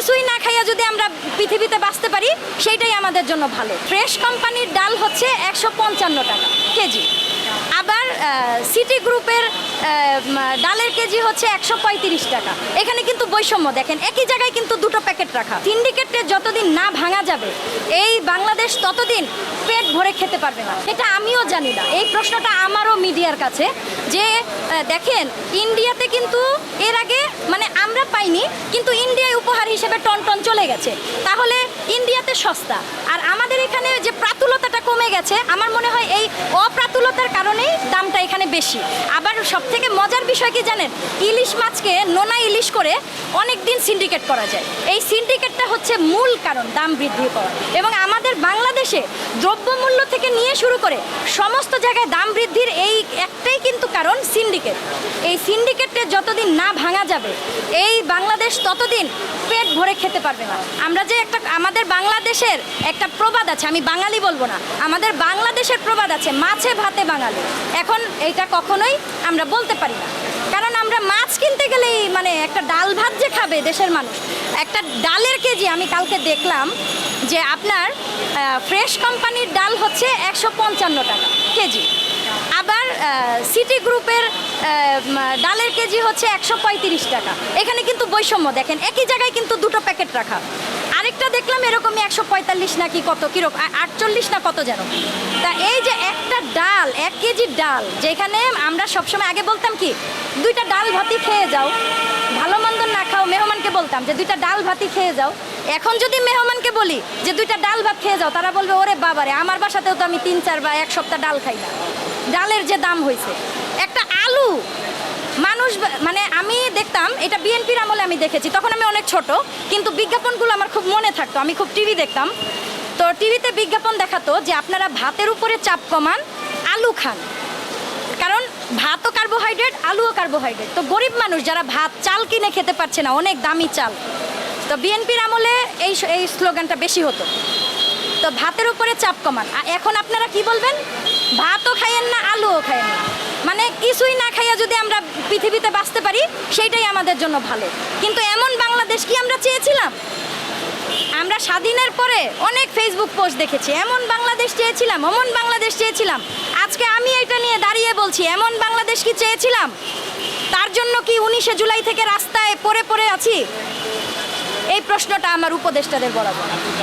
কিছুই না খাইয়া যদি আমরা পৃথিবীতে বাঁচতে পারি, সেইটাই আমাদের জন্য ভালো। ফ্রেশ কোম্পানির ডাল হচ্ছে একশো পঞ্চান্ন টাকা কেজি। আবার সিটি গ্রুপের ডালের কেজি হচ্ছে একশো পঁয়ত্রিশ টাকা। এখানে কিন্তু বৈষম্য, দেখেন, একই জায়গায় কিন্তু দুটো প্যাকেট রাখা। সিন্ডিকেটে যতদিন না ভাঙা যাবে, এই বাংলাদেশ ততদিন পেট ভরে খেতে পারবে না। এটা আমিও জানি না। এই প্রশ্নটা আমারও মিডিয়ার কাছে যে দেখেন, ইন্ডিয়াতে কিন্তু এর আগে মানে আমরা পাইনি, কিন্তু ইন্ডিয়ায় চলে গেছে। তাহলে ইন্ডিয়াতে সস্তা। আর আমাদের এখানে যে প্রাতুলতাটা কমে গেছে, আমার মনে হয় এই অপ্রাতুলতার কারণেই দামটা এখানে বেশি। আবার সব থেকে মজার বিষয় কি জানেন? ইলিশ মাছকে নোনা ইলিশ করে অনেক দিন সিন্ডিকেট করা যায়। এই সিন্ডিকেটটা হচ্ছে মূল কারণ দাম বৃদ্ধি পাওয়া এবং আমাদের বাংলাদেশে দ্রব্যমূল্য থেকে নিয়ে শুরু করে সমস্ত জায়গায় দাম বৃদ্ধির এই একটাই কিন্তু কারণ সিন্ডিকেট এই সিন্ডিকেটে যতদিন না ভাঙা যাবে, এই বাংলাদেশ ততদিন পেট ভরে খেতে পারবে না। আমরা যে একটা, আমাদের বাংলাদেশের একটা প্রবাদ আছে, আমি বাঙালি বলব না, আমাদের বাংলাদেশের প্রবাদ আছে, মাছে ভাতে বাঙালি। এখন এটা কখনোই আমরা বলতে পারি না। কারণ আমরা মাছ কিনতে গেলেই মানে একটা ডাল ভাত যে খাবে দেশের মানুষ, একটা ডালের কেজি আমি কালকে দেখলাম যে আপনার ফ্রেশ কোম্পানির ডাল হচ্ছে একশো পঞ্চান্ন টাকা কেজি। আবার সিটি গ্রুপের ডালের কেজি হচ্ছে একশো পঁয়ত্রিশ টাকা। এখানে কিন্তু বৈষম্য, দেখেন, একই জায়গায় কিন্তু দুটো প্যাকেট রাখা। আরেকটা দেখলাম এরকমই একশো পঁয়তাল্লিশ না কি কত, কীরকম আটচল্লিশ না কত যেন। তা এই যে একটা ডাল, এক কেজি ডাল, যেখানে আমরা সবসময় আগে বলতাম কি, দুইটা ডাল ভাতি খেয়ে যাও, ভালো মন্দ না খাও, মেহমানকে বলতাম যে দুইটা ডাল ভাতি খেয়ে যাও। এখন যদি মেহমানকে বলি যে দুইটা ডাল ভাত খেয়ে যাও, তারা বলবে, ওরে বাবারে, আমার বাসাতেও তো আমি তিন, চার বা এক সপ্তাহ ডাল খাই না। ডালের যে দাম হয়েছে একটা আলু মানুষ বা- মানে আমি দেখতাম, এটা বিএনপির আমলে আমি দেখেছি। তখন আমি অনেক ছোট, কিন্তু বিজ্ঞাপনগুলো আমার খুব মনে থাকতো। আমি খুব টিভি দেখতাম। তো টিভিতে বিজ্ঞাপন দেখাতো যে আপনারা ভাতের উপরে চাপ কমান, আলু খান। কারণ ভাতও কার্বোহাইড্রেট আলুও কার্বোহাইড্রেট তো গরিব মানুষ যারা ভাত, চাল কিনে খেতে পারছে না, অনেক দামি চাল। তো বিএনপির আমলে এই এই স্লোগানটা বেশি হতো। তো ভাতের উপরে চাপ কমান। এখন আপনারা কি বলবেন? ভাতও খাইয়েন না, আলুও খাইয়েন না। মানে কিছুই না খাইয়া যদি আমরা পৃথিবীতে বাঁচতে পারি, সেইটাই আমাদের জন্য ভালো। কিন্তু এমন বাংলাদেশ কি আমরা চেয়েছিলাম? আমরা স্বাধীনের পরে অনেক ফেসবুক পোস্ট দেখেছি, এমন বাংলাদেশ চেয়েছিলাম, অমন বাংলাদেশ চেয়েছিলাম। আজকে আমি এটা নিয়ে দাঁড়িয়ে বলছি, এমন বাংলাদেশ কি চেয়েছিলাম? তার জন্য কি উনিশে জুলাই থেকে রাস্তায় পড়ে পড়ে আছি? এই প্রশ্নটা আমার উপদেষ্টাদের বরাবর।